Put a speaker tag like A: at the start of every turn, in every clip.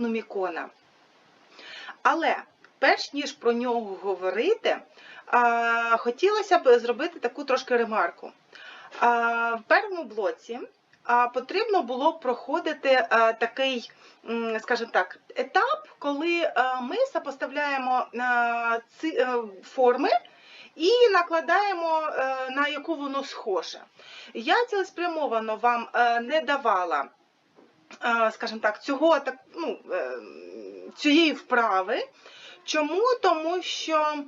A: нумікона. Але перш ніж про нього говорити, хотілося б зробити таку трошки ремарку. В першому блоці потрібно було проходити такий, скажімо так, етап, коли ми сопоставляємо е, форми і накладаємо, е, на яку воно схоже. Я цілеспрямовано вам е, не давала, скажімо так, цього ну, е, цієї вправи. Чому? Тому що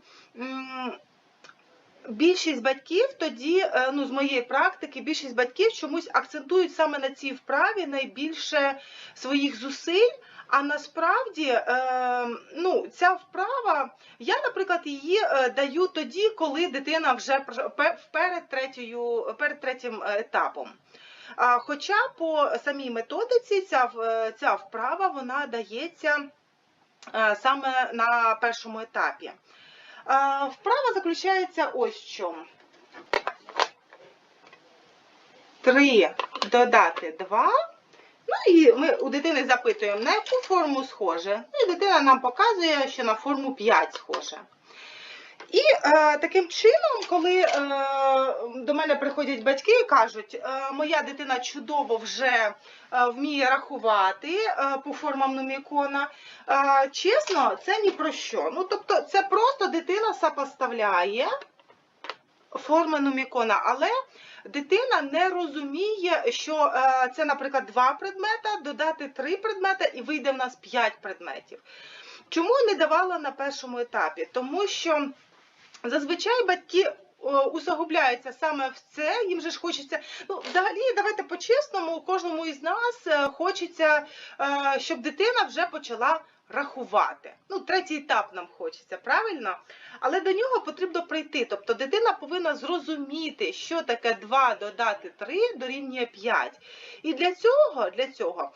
A: більшість батьків тоді, е, ну, з моєї практики, більшість батьків чомусь акцентують саме на цій вправі найбільше своїх зусиль. А насправді, е, ну, ця вправа, я, наприклад, її е, даю тоді, коли дитина вже перед, третьою, перед третім е, етапом. Хоча по самій методиці ця, ця вправа вона дається е, саме на першому етапі. Е, Вправа заключається ось в чому. 3 додати 2. Ну і ми у дитини запитуємо, на яку форму схоже. Ну і дитина нам показує, що на форму 5 схоже. І е, таким чином, коли е, до мене приходять батьки і кажуть, е, моя дитина чудово вже е, вміє рахувати е, по формам нумікона, е, чесно, це ні про що. Ну, тобто, це просто дитина сопоставляє форми нумікона, але дитина не розуміє, що е, це, наприклад, два предмета, додати три предмета і вийде в нас п'ять предметів. Чому не давала на першому етапі? Тому що зазвичай батьки усугубляються саме в це, їм же ж хочеться. Ну, взагалі, давайте по-чесному, кожному із нас е, хочеться, е, щоб дитина вже почала рахувати. Ну, третій етап нам хочеться, правильно? Але до нього потрібно прийти. Тобто дитина повинна зрозуміти, що таке 2 додати 3 дорівнює 5. І для цього, для цього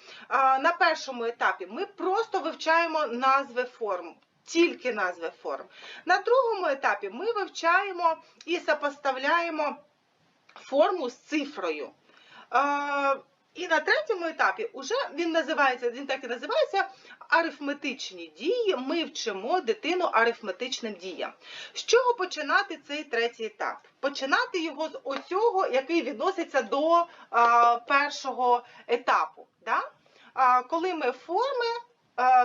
A: на першому етапі ми просто вивчаємо назви форм. Тільки назви форм. На другому етапі ми вивчаємо і сопоставляємо форму з цифрою. І на третьому етапі уже він називається, він так і називається арифметичні дії. Ми вчимо дитину арифметичним діям. З чого починати цей третій етап? Починати його з оцього, який відноситься до а, першого етапу. Да? А, коли ми форми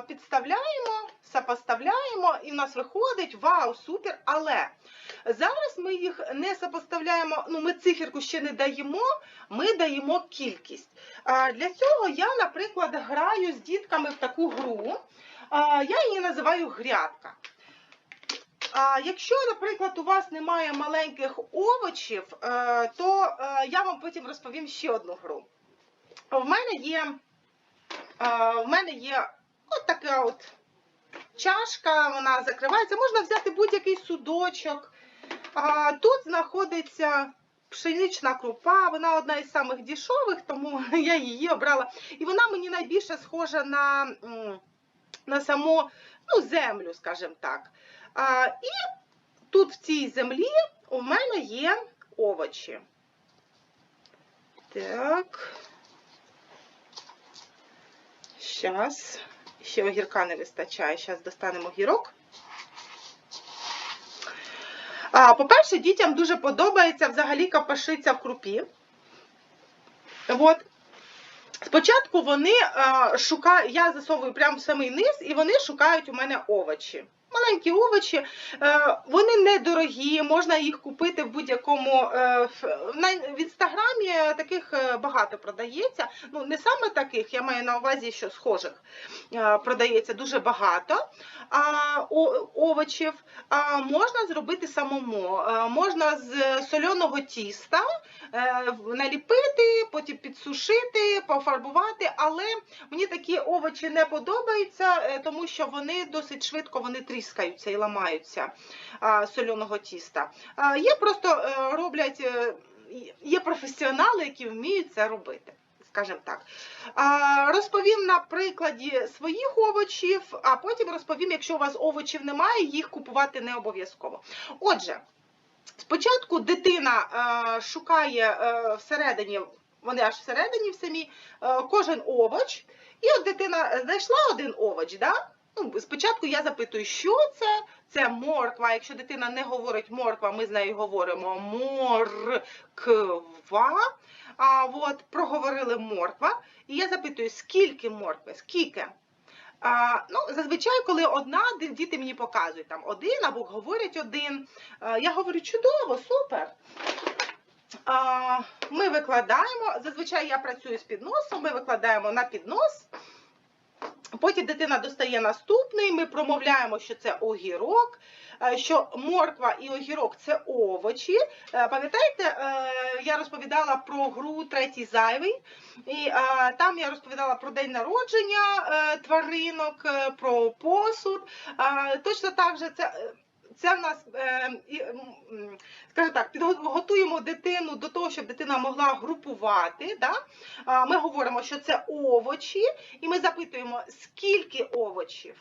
A: підставляємо, сопоставляємо, і в нас виходить вау, супер, але зараз ми їх не сопоставляємо, ну ми циферку ще не даємо, ми даємо кількість. Для цього я, наприклад, граю з дітками в таку гру. Я її називаю грядка. Якщо, наприклад, у вас немає маленьких овочів, е, то е, я вам потім розповім ще одну гру. В мене є, е, в мене є от така от чашка, вона закривається. Можна взяти будь-який судочок. А, Тут знаходиться пшенична крупа, вона одна із самих дешевих, тому я її обрала. І вона мені найбільше схожа на, на саму ну, землю, скажімо так. А, І тут в цій землі у мене є овочі. Так. Зараз. Ще огірка не вистачає. Зараз достанемо огірок. По-перше, дітям дуже подобається взагалі капашиця в крупі. От. Спочатку вони шукають, я засовую прямо в самий низ, і вони шукають у мене овочі. Маленькі овочі, е, вони недорогі, можна їх купити в будь-якому. е, в- інстаграмі таких е, багато продається. Ну, не саме таких, я маю на увазі, що схожих продається дуже багато овочів. Можна зробити самому. Можна з сольоного тіста наліпити, потім підсушити, пофарбувати, але мені такі овочі не подобаються, тому що вони досить швидко вони тріскаються і ламаються а, сольоного тіста. Є просто е, роблять, е, є професіонали, які вміють це робити. Скажімо так. Розповім на прикладі своїх овочів, а потім розповім, якщо у вас овочів немає, їх купувати не обов'язково. Отже, спочатку дитина е, шукає всередині, вони аж всередині в самі, кожен овоч, І от дитина знайшла один овоч, да? Ну, спочатку я запитую, що це? Це морква. Якщо дитина не говорить морква, ми з нею говоримо морква. А от проговорили морква. І я запитую, скільки моркви? Скільки? А, ну, зазвичай, коли одна, діти мені показують там один або говорять один. А, я говорю, чудово, супер. А, ми викладаємо. Зазвичай я працюю з підносом, ми викладаємо на піднос. Потім дитина достає наступний, ми промовляємо, що це огірок, е, що морква і огірок це овочі. Е, Пам'ятаєте, е, я розповідала про гру третій зайвий, і там я розповідала про день народження тваринок, про посуд. Точно так же це. Це в нас, е, скажімо так, підготуємо дитину до того, щоб дитина могла групувати. Ми говоримо, що це овочі, і ми запитуємо, скільки овочів.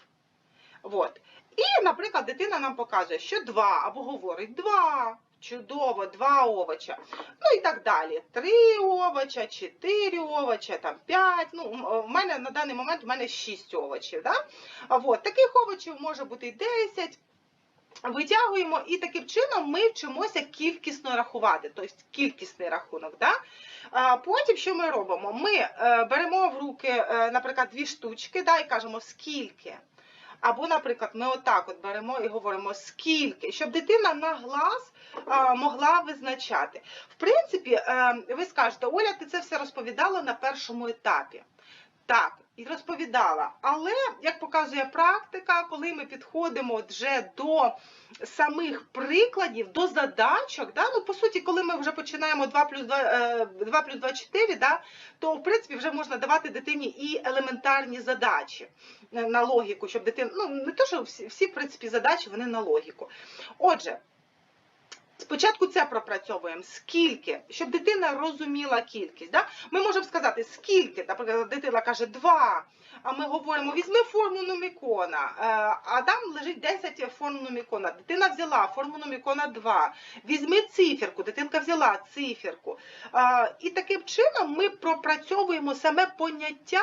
A: І, наприклад, дитина нам показує, що два, або говорить два. Чудово, два овоча. Ну і так далі. Три овоча, чотири овоча, там п'ять. Ну, в мене на даний момент в мене шість овочів. Да? От. Таких овочів може бути і 10. Витягуємо, і таким чином ми вчимося кількісно рахувати, тобто кількісний рахунок. Да? Потім що ми робимо? Ми е, беремо в руки, е, наприклад, дві штучки да, і кажемо скільки. Або, наприклад, ми отак от беремо і говоримо скільки, щоб дитина на глаз могла визначати. В принципі, е, ви скажете, Оля, ти це все розповідала на першому етапі. Так, і розповідала. Але, як показує практика, коли ми підходимо вже до самих прикладів, до задачок, да, ну, по суті, коли ми вже починаємо 2 плюс 2, е, 2 плюс 2 4, да, то, в принципі, вже можна давати дитині і елементарні задачі е, на логіку, щоб дитина, ну, не то, що всі, всі, в принципі, задачі, вони на логіку. Отже, Спочатку це пропрацьовуємо. Скільки? Щоб дитина розуміла кількість. Да? Ми можемо сказати, скільки, наприклад, дитина каже два, а ми говоримо, візьми форму нумікона, е, а там лежить 10 форм нумікона. Дитина взяла форму нумікона 2. Візьми циферку, дитинка взяла циферку. Е, І таким чином ми пропрацьовуємо саме поняття,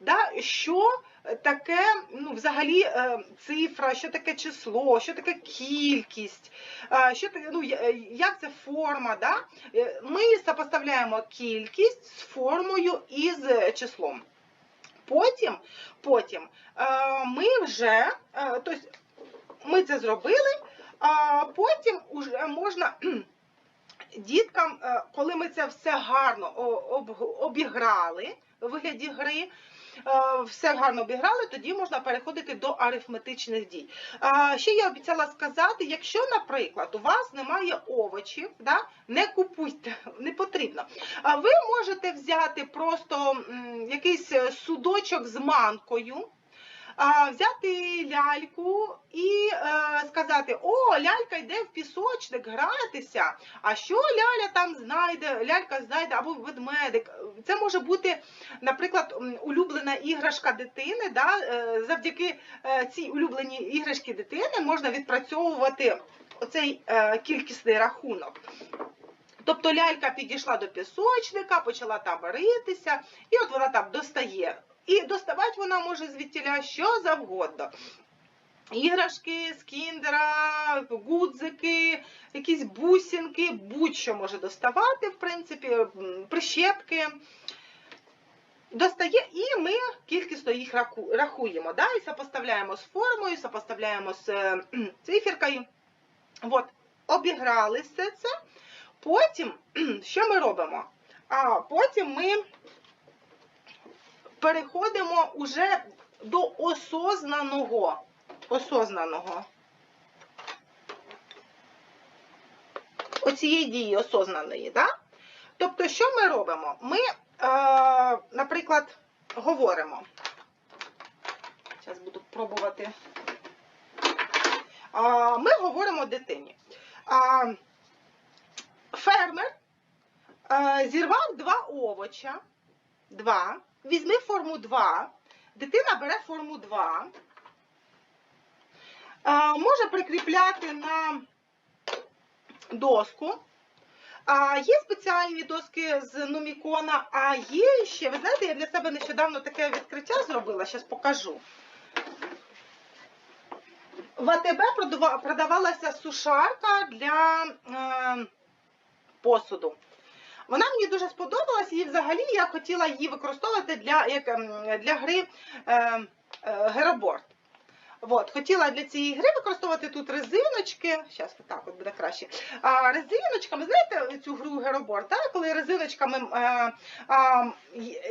A: да, що таке ну, взагалі е, цифра, що таке число, що таке кількість, е, що таке, ну, як це форма. Да? Е, Ми сопоставляємо кількість з формою і з числом. Потім, потім ми вже, тобто ми це зробили, а потім уже можна діткам, коли ми це все гарно обіграли у вигляді гри, все гарно обіграли, тоді можна переходити до арифметичних дій. Ще я обіцяла сказати, якщо, наприклад, у вас немає овочів, да, не купуйте, не потрібно. Ви можете взяти просто якийсь е, судочок з манкою. Взяти ляльку і е, сказати: О, лялька йде в пісочник гратися. А що ляля там знайде? Лялька знайде або ведмедик. Це може бути, наприклад, улюблена іграшка дитини. Да? е, Завдяки е, цій улюбленій іграшці дитини можна відпрацьовувати оцей кількісний рахунок. Тобто лялька підійшла до пісочника, почала там ритися, і от вона там достає. І доставати вона може звідтіля що завгодно. Іграшки з кіндера, гудзики, якісь бусинки, будь-що може доставати, в принципі, прищепки. Достає, і ми кількісно їх рахуємо. Да? І сопоставляємо з формою, сопоставляємо з е, циферкою. От, обіграли все це. Потім, що ми робимо? А потім ми переходимо уже до осознаного. Осознаного. Оцієї дії осознаної, да? Тобто, що ми робимо? Ми, е, наприклад, говоримо. Зараз буду пробувати. А, ми говоримо дитині. А, фермер е, зірвав два овоча. Два. Візьми форму 2. Дитина бере форму 2. Е, може прикріпляти на доску. А є спеціальні доски з Нумікона, а є ще, ви знаєте, я для себе нещодавно таке відкриття зробила, зараз покажу. В АТБ продавалася сушарка для е, посуду. Вона мені дуже сподобалась, і взагалі я хотіла її використовувати для, як, ем, для гри е, е, Героборд. От, хотіла для цієї гри використовувати тут резиночки. Зараз так от буде краще. А, резиночками, знаєте, цю гру Героборд, так? коли резиночками е, а,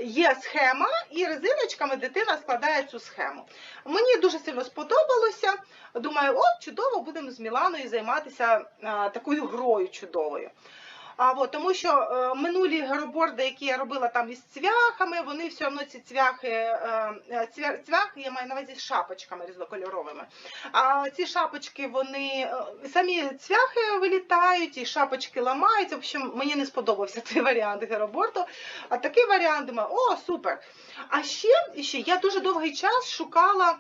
A: є схема, і резиночками дитина складає цю схему. Мені дуже сильно сподобалося. Думаю, о, чудово, будемо з Міланою займатися а, такою грою чудовою. А, от, тому що е, минулі героборди, які я робила там із цвяхами, вони все одно ці цвяхи, е, е, цвя, цвяхи я маю на увазі з шапочками різнокольоровими. А ці шапочки, вони е, самі цвяхи вилітають, і шапочки ламаються. В общем, мені не сподобався цей варіант героборту. А такий варіант думаю, о, супер! А ще, ще я дуже довгий час шукала.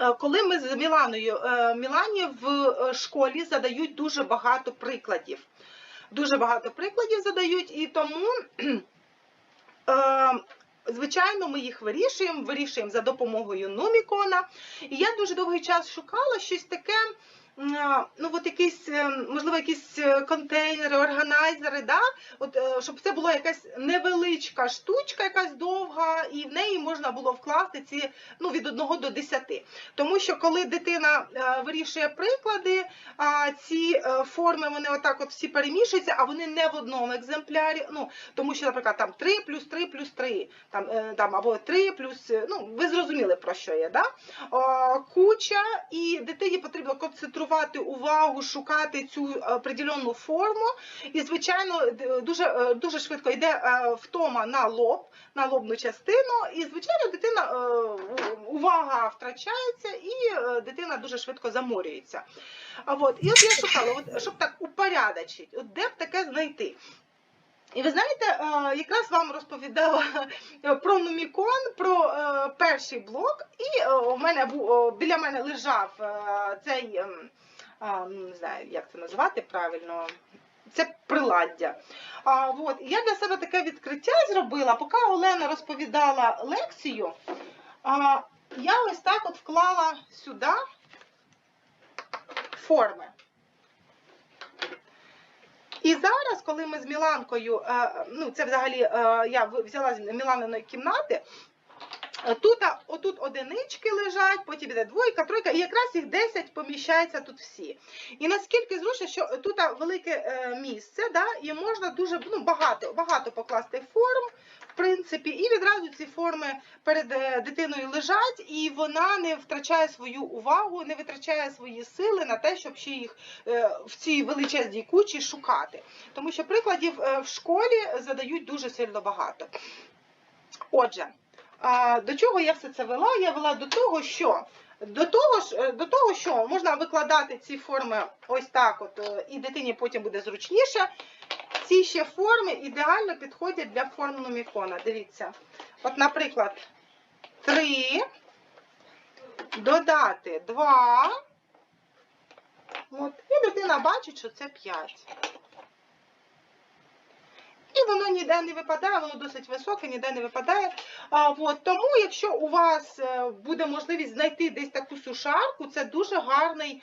A: Е, Коли ми з Міланою, Мілані в школі задають дуже багато прикладів. Дуже багато прикладів задають, і тому, е, звичайно, ми їх вирішуємо, вирішуємо за допомогою Нумікона. І я дуже довгий час шукала щось таке, ну от якісь, е, можливо, якісь е, контейнери, органайзери, да? от, е, щоб це була якась невеличка штучка, якась довга, і в неї можна було вкласти ці ну, від 1 до 10. Тому що коли дитина вирішує приклади, ці форми вони отак от всі перемішуються, а вони не в одному екземплярі. Ну, тому що, наприклад, там 3 плюс 3 плюс 3, там, там, або 3 плюс, ну, ви зрозуміли про що я, да? Куча, і дитині потрібно концентрувати увагу, шукати цю определенну форму. І, звичайно, дуже, е, дуже швидко йде е, втома на лоб, на лобну частину, і, звичайно, дитина е, увага втрачається, і е, дитина дуже швидко заморюється. От, і от я шукала, от, щоб так упорядочити, от де б таке знайти. І ви знаєте, е, якраз вам розповідала про Нумікон, про е, перший блок, і е, у мене біля мене лежав е, цей, ем, ну, не знаю, як це назвати правильно. Це приладдя. А, от, я для себе таке відкриття зробила, поки Олена розповідала лекцію, а, я ось так от вклала сюди форми. І зараз, коли ми з Міланкою, е, ну це взагалі е, я взяла з Міланиної кімнати, тут, отут одинички лежать, потім іде двойка, тройка, і якраз їх 10 поміщається тут всі. І наскільки зручно, що тут велике е, місце, да, і можна дуже ну, багато, багато покласти форм, в принципі, і відразу ці форми перед е, дитиною лежать, і вона не втрачає свою увагу, не витрачає свої сили на те, щоб ще їх е, в цій величезній кучі шукати. Тому що прикладів в школі задають дуже сильно багато. Отже, до чого я все це вела? Я вела до того, що до того е, до того, що можна викладати ці форми ось так, от, е, і дитині потім буде зручніше. Ці ще форми ідеально підходять для форм нумікона. Дивіться. От, наприклад, 3, додати 2. От, і дитина бачить, що це 5. І воно ніде не випадає, воно досить високе, ніде не випадає. А, от, тому, якщо у вас е, буде можливість знайти десь таку сушарку, це дуже гарний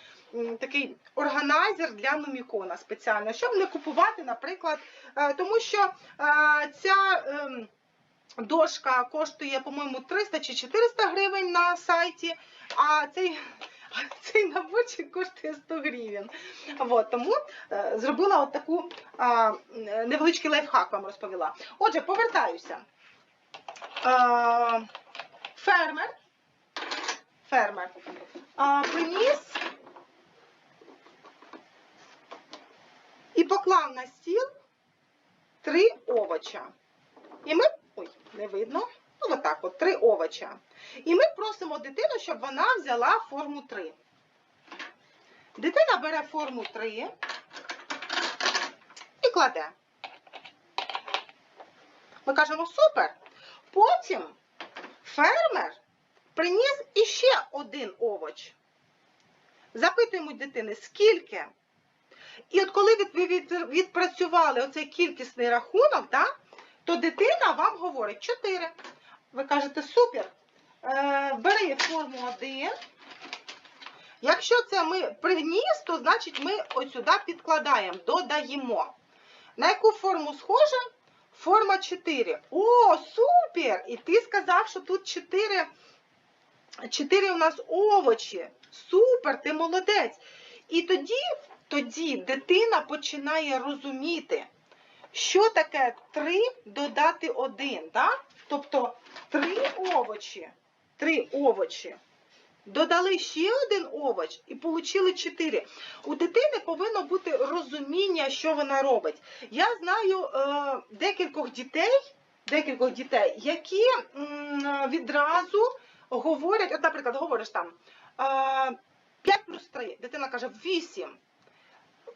A: такий органайзер для нумікона спеціально, щоб не купувати, наприклад, е, тому що е, ця. ем, Дошка коштує, по-моєму, 300 чи 400 гривень на сайті, а цей, цей наборчик коштує 100 гривень. От, тому е, зробила от таку а, невеличкий лайфхак вам розповіла. Отже, повертаюся. Е, фермер, фермер а, приніс і поклав на стіл три овоча. І ми, ой, не видно, ну отак от, три овоча. І ми просимо дитину, щоб вона взяла форму 3. Дитина бере форму 3 і кладе. Ми кажемо супер. Потім фермер приніс іще один овоч. Запитуємо дитини, скільки? І от коли ви від, від, відпрацювали оцей кількісний рахунок, да, то дитина вам говорить 4. Ви кажете, супер, е, бери форму 1. Якщо це ми приніс, то значить ми ось підкладаємо, додаємо. На яку форму схоже? Форма 4. О, супер! І ти сказав, що тут 4, 4 у нас овочі. Супер, ти молодець. І тоді, тоді дитина починає розуміти, що таке 3 додати 1. Да? Тобто 3 овочі. 3 овочі. Додали ще один овоч і отримали 4. У дитини повинно бути розуміння, що вона робить. Я знаю е, декількох дітей, декількох дітей, які м, відразу говорять, от, наприклад, говориш там е, 5 плюс 3, дитина каже 8.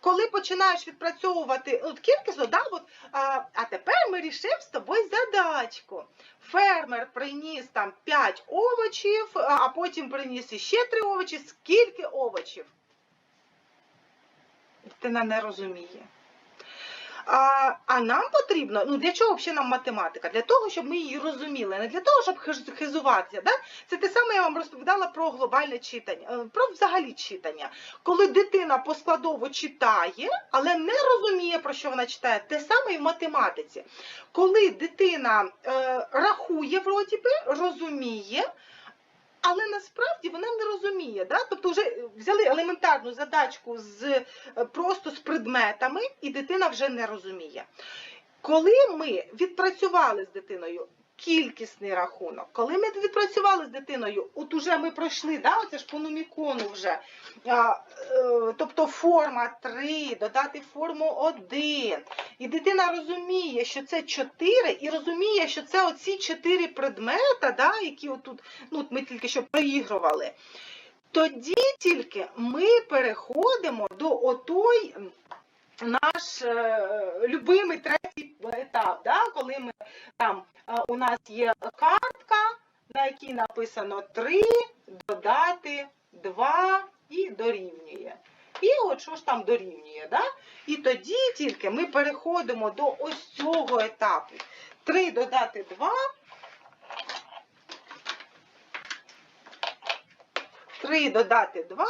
A: Коли починаєш відпрацьовувати от кількість, да, от, а, а тепер ми рішимо з тобою задачку. Фермер приніс там 5 овочів, а потім приніс іще 3 овочі. Скільки овочів? Дитина не розуміє. А, а нам потрібно, ну для чого взагалі нам математика? Для того, щоб ми її розуміли, не для того, щоб хиз- хизуватися. Да? Це те саме я вам розповідала про глобальне читання, е, про взагалі читання. Коли дитина поскладово читає, але не розуміє, про що вона читає, те саме і в математиці. Коли дитина е, рахує, вроді би, розуміє, але насправді вона не розуміє. Да? Тобто вже взяли елементарну задачку з, е, просто з предметами, і дитина вже не розуміє. Коли ми відпрацювали з дитиною кількісний рахунок, коли ми відпрацювали з дитиною, от уже ми пройшли, да, оце ж по нумікону вже, е, тобто форма 3, додати форму 1, і дитина розуміє, що це 4, і розуміє, що це оці 4 предмета, да, які отут, ну, ми тільки що проігрували. Тоді тільки ми переходимо до отой м, наш е, любимий третій етап, да, коли ми там е, у нас є картка, на якій написано 3, додати 2 і дорівнює. І от що ж там дорівнює, да? І тоді тільки ми переходимо до ось цього етапу. 3 додати 2. 3 додати 2.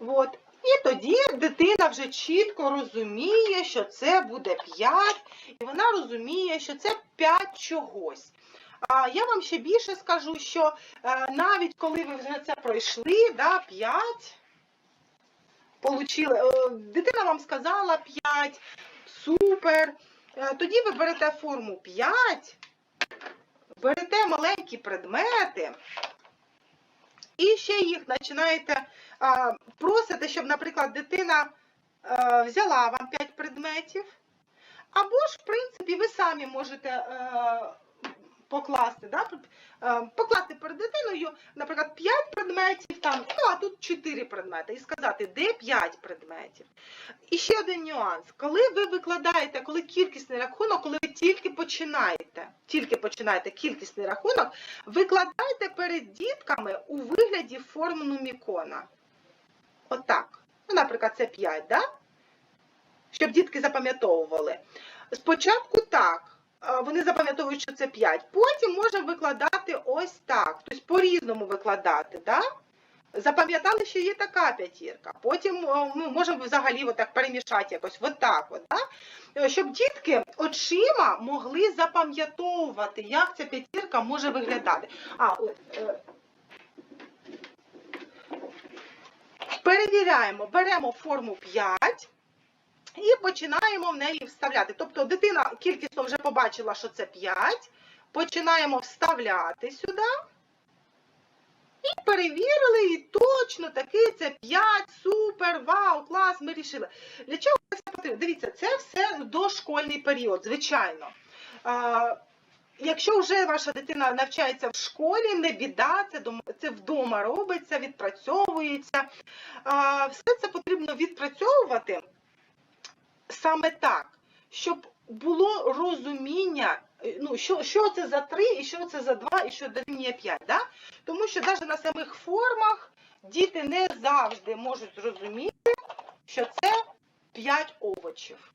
A: От. І тоді дитина вже чітко розуміє, що це буде 5, і вона розуміє, що це 5 чогось. А я вам ще більше скажу, що е, навіть коли ви вже це пройшли, да, 5, получили, е, дитина вам сказала 5, супер. Е, Тоді ви берете форму 5, берете маленькі предмети, і ще їх починаєте а, просите, щоб, наприклад, дитина е, взяла вам 5 предметів, або ж, в принципі, ви самі можете е, покласти, да, е, покласти перед дитиною, наприклад, 5 предметів, там, ну, а тут 4 предмети, і сказати, де 5 предметів. І ще один нюанс. Коли ви викладаєте, коли кількісний рахунок, коли ви тільки починаєте, тільки починаєте кількісний рахунок, викладайте перед дітками у вигляді форм нумікона. Отак. Ну, наприклад, це 5, да? щоб дітки запам'ятовували. Спочатку так. Вони запам'ятовують, що це 5. Потім можемо викладати ось так. Тобто по-різному викладати. Да? Запам'ятали, що є така п'ятірка. Потім ми можемо взагалі отак перемішати якось. Отак от, да? Е, Щоб дітки очима могли запам'ятовувати, як ця п'ятірка може виглядати. А, от, е, Перевіряємо, беремо форму 5 і починаємо в неї вставляти. Тобто дитина кількісно вже побачила, що це 5. Починаємо вставляти сюди. І перевірили, і точно таки це 5, супер, вау, клас, ми рішили. Для чого це потрібно? Дивіться, це все дошкольний період, звичайно. Якщо вже ваша дитина навчається в школі, не біда, це, це вдома робиться, відпрацьовується. А, Все це потрібно відпрацьовувати саме так, щоб було розуміння, е, ну, що, що це за 3, і що це за 2, і що дорівнює 5. Да? Тому що навіть на самих формах діти не завжди можуть зрозуміти, що це 5 овочів.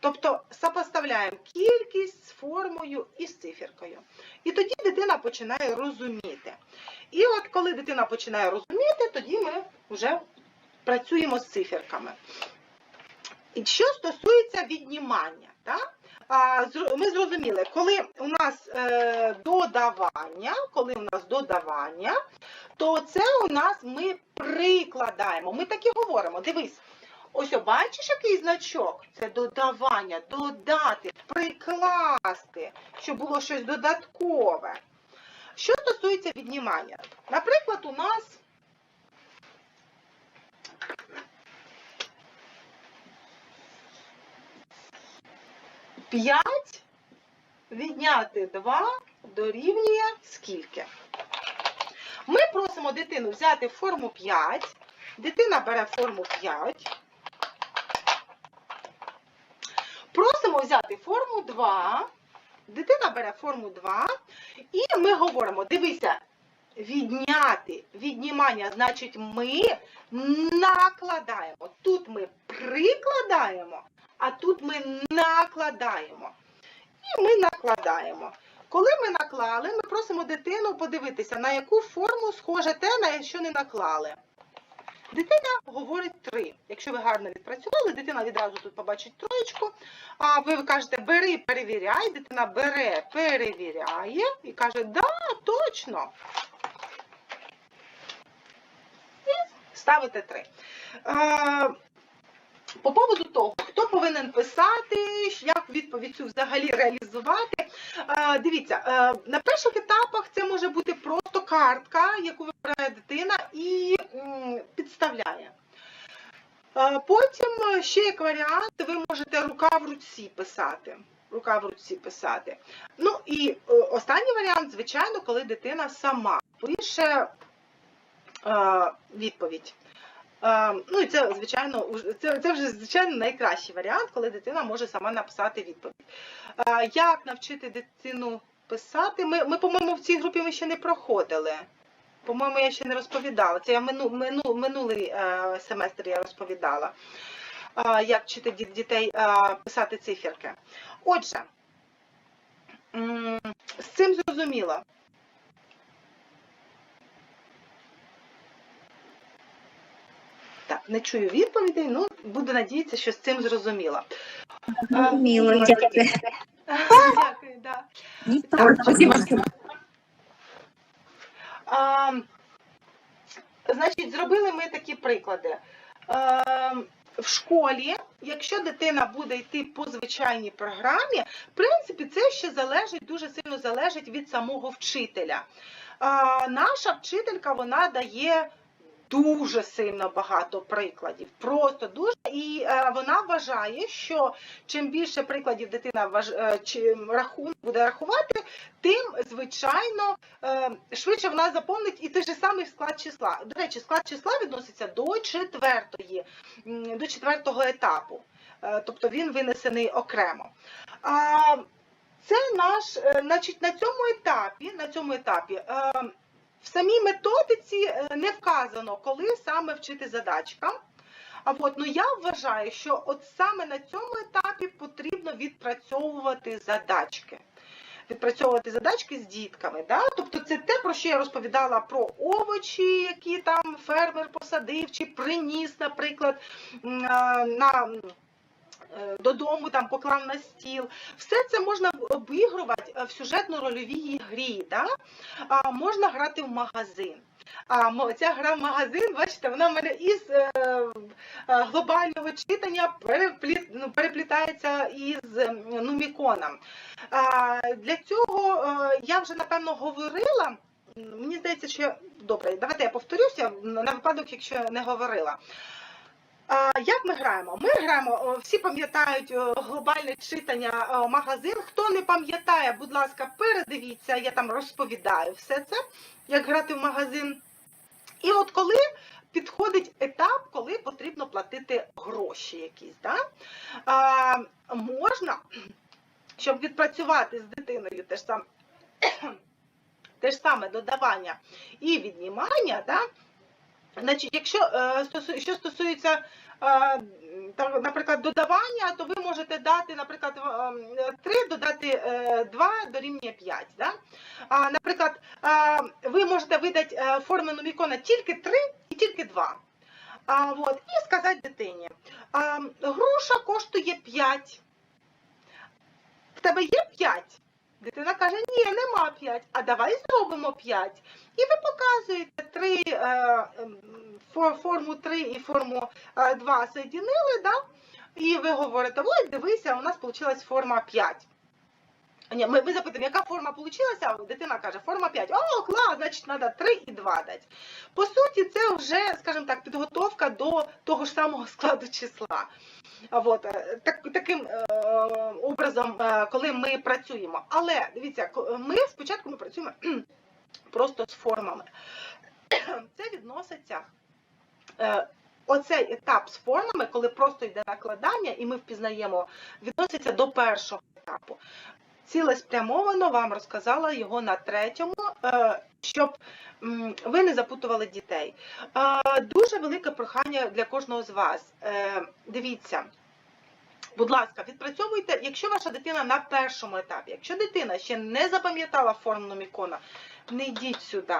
A: Тобто сопоставляємо кількість з формою і з циферкою. І тоді дитина починає розуміти. І от коли дитина починає розуміти, тоді ми вже працюємо з циферками. Що стосується віднімання, так? Ми зрозуміли, коли у нас е, додавання, коли у нас додавання, то це у нас ми прикладаємо. Ми так і говоримо. Дивись, ось бачиш, який значок? Це додавання, додати, прикласти, щоб було щось додаткове. Що стосується віднімання, наприклад, у нас 5 відняти 2 дорівнює скільки? Ми просимо дитину взяти форму 5. Дитина бере форму 5. Просимо взяти форму 2. Дитина бере форму 2. І ми говоримо: дивися, відняти віднімання, значить, ми накладаємо. Тут ми прикладаємо, а тут ми накладаємо. І ми накладаємо. Коли ми наклали, ми просимо дитину подивитися, на яку форму схоже те, на що не наклали. Дитина говорить 3. Якщо ви гарно відпрацювали, дитина відразу тут побачить троєчку. А ви кажете, бери, перевіряй. Дитина бере, перевіряє і каже, да, точно. І ставите 3. По поводу того, хто повинен писати, як відповідь цю взагалі реалізувати. Е, Дивіться, е, на перших етапах це може бути просто картка, яку вибирає дитина і підставляє. Е, Потім ще як варіант, ви можете рука в руці писати. Рука в руці писати. Ну і останній варіант, звичайно, коли дитина сама пише відповідь. Е, Ну і це, звичайно, це, це вже звичайно найкращий варіант, коли дитина може сама написати відповідь. Е, Як навчити дитину писати? Ми, ми по-моєму, в цій групі ми ще не проходили. По-моєму, я ще не розповідала. Це я мину, мину, минулий е, семестр я розповідала, як вчити дітей писати циферки. Отже, з цим зрозуміло. Так, не чую відповідей, ну буду надіятися, що з цим зрозуміло. Е,
B: Мило, дякую.
A: Дякую, да.
B: Так, спасибо.
A: А, значить, зробили ми такі приклади. А, в школі, якщо дитина буде йти по звичайній програмі, в принципі, це ще залежить, дуже сильно залежить від самого вчителя. А, наша вчителька вона дає дуже сильно багато прикладів, просто дуже. І е, вона вважає, що чим більше прикладів дитина важ, е, чи рахун, буде рахувати, тим, звичайно, е, швидше вона заповнить і той же самий склад числа. До речі, склад числа відноситься до четвертої, до четвертого етапу. Е, Тобто він винесений окремо. А, Це наш, е, значить, на цьому етапі, на цьому етапі е, в самій методиці е, не вказано, коли саме вчити задачкам. А от, ну я вважаю, що от саме на цьому етапі потрібно відпрацьовувати задачки. Відпрацьовувати задачки з дітками. Да? Тобто це те, про що я розповідала про овочі, які там фермер посадив, чи приніс, наприклад, на. Е, Додому там поклав на стіл. Все це можна обігрувати е, в сюжетно-рольовій грі. Да? А, можна грати в магазин. А ця гра в магазин, бачите, вона в мене із е, глобального читання ну, переплітається із нуміконом. А, для цього я вже напевно говорила. Мені здається, що добре, давайте я повторюся на випадок, якщо не говорила. Як ми граємо? Ми граємо, всі пам'ятають глобальне читання магазин. Хто не пам'ятає, будь ласка, передивіться, я там розповідаю все це, як грати в магазин. І от коли підходить етап, коли потрібно платити гроші якісь, да? а, можна, щоб відпрацювати з дитиною те ж саме, те ж саме додавання і віднімання, да? Значить, якщо е, що стосується е, наприклад, додавання, то ви можете дати, наприклад, 3 додати 2 дорівнює 5. Да? Наприклад, е, ви можете видати е, форми нумікона тільки 3 і тільки 2. А, вот, і сказати дитині, а, груша коштує 5. В тебе є 5? Дитина каже, ні, нема 5, а давай зробимо 5. І ви показуєте 3, е, ем, форму 3 і форму е, 2 соєдинили, да? і ви говорите, ой, дивися, у нас вийшла форма 5. Ні, ми, ми запитуємо, яка форма вийшла, дитина каже, форма 5. О, клас, значить, треба 3 і 2 дати. По суті, це вже, скажімо так, підготовка до того ж самого складу числа. А От, е, так, таким е, образом, е, коли ми працюємо. Але дивіться, ми спочатку ми працюємо просто з формами. Це відноситься. Е, Оцей етап з формами, коли просто йде накладання, і ми впізнаємо, відноситься до першого етапу. Цілеспрямовано вам розказала його на третьому, е, щоб ви не запутували дітей. Е, Дуже велике прохання для кожного з вас. Е, Дивіться, будь ласка, відпрацьовуйте, якщо ваша дитина на першому етапі, якщо дитина ще не запам'ятала форму номікона, не йдіть сюди.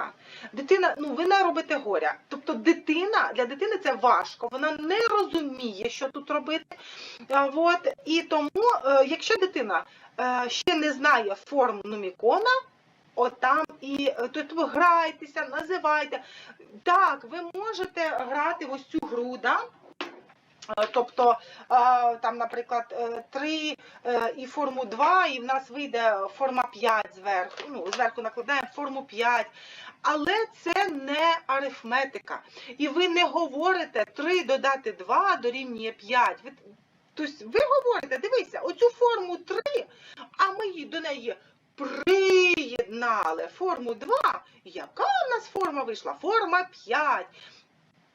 A: Дитина, ну ви не робите горя. Тобто дитина, для дитини це важко, вона не розуміє, що тут робити. От, і тому, е, якщо дитина е, ще не знає форм номікона, от там і е, тут ви грайтеся, називайте. Так, ви можете грати в ось цю гру, да? Е, Тобто, е, там, наприклад, 3 і форму 2, і в нас вийде форма 5 зверху. Ну, зверху накладаємо форму 5. Але це не арифметика. І ви не говорите 3 додати 2 дорівнює 5. Ви, тобто ви говорите, дивися, оцю форму 3, а ми її до неї приєднали форму 2. Яка в нас форма вийшла? Форма 5.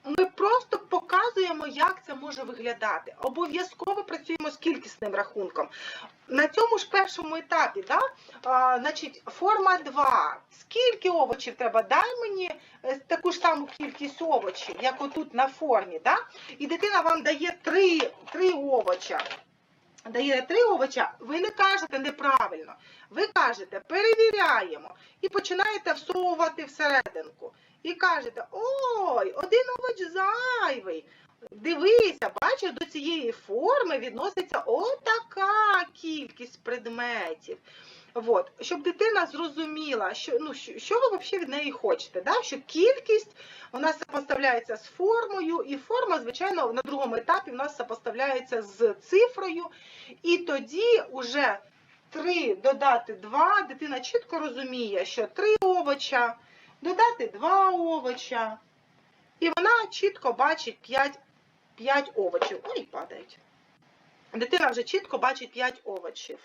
A: Ми просто показуємо, як це може виглядати. Обов'язково працюємо з кількісним рахунком. На цьому ж першому етапі, да, а, значить, форма 2. Скільки овочів треба? Дай мені е, таку ж саму кількість овочів, як отут на формі. Да? І дитина вам дає 3, 3 овоча. Дає 3 овоча, ви не кажете неправильно. Ви кажете, перевіряємо. І починаєте всовувати всерединку. І кажете, ой, один овоч зайвий. Дивися, бачиш, до цієї форми відноситься отака кількість предметів. От, щоб дитина зрозуміла, що, ну, що, ви взагалі від неї хочете. Да? Що кількість у нас сопоставляється з формою, і форма, звичайно, на другому етапі у нас сопоставляється з цифрою. І тоді вже 3 додати 2, дитина чітко розуміє, що 3 овоча, додати 2 овоча. І вона чітко бачить 5, 5 овочів. Ой, падають. Дитина вже чітко бачить 5 овочів.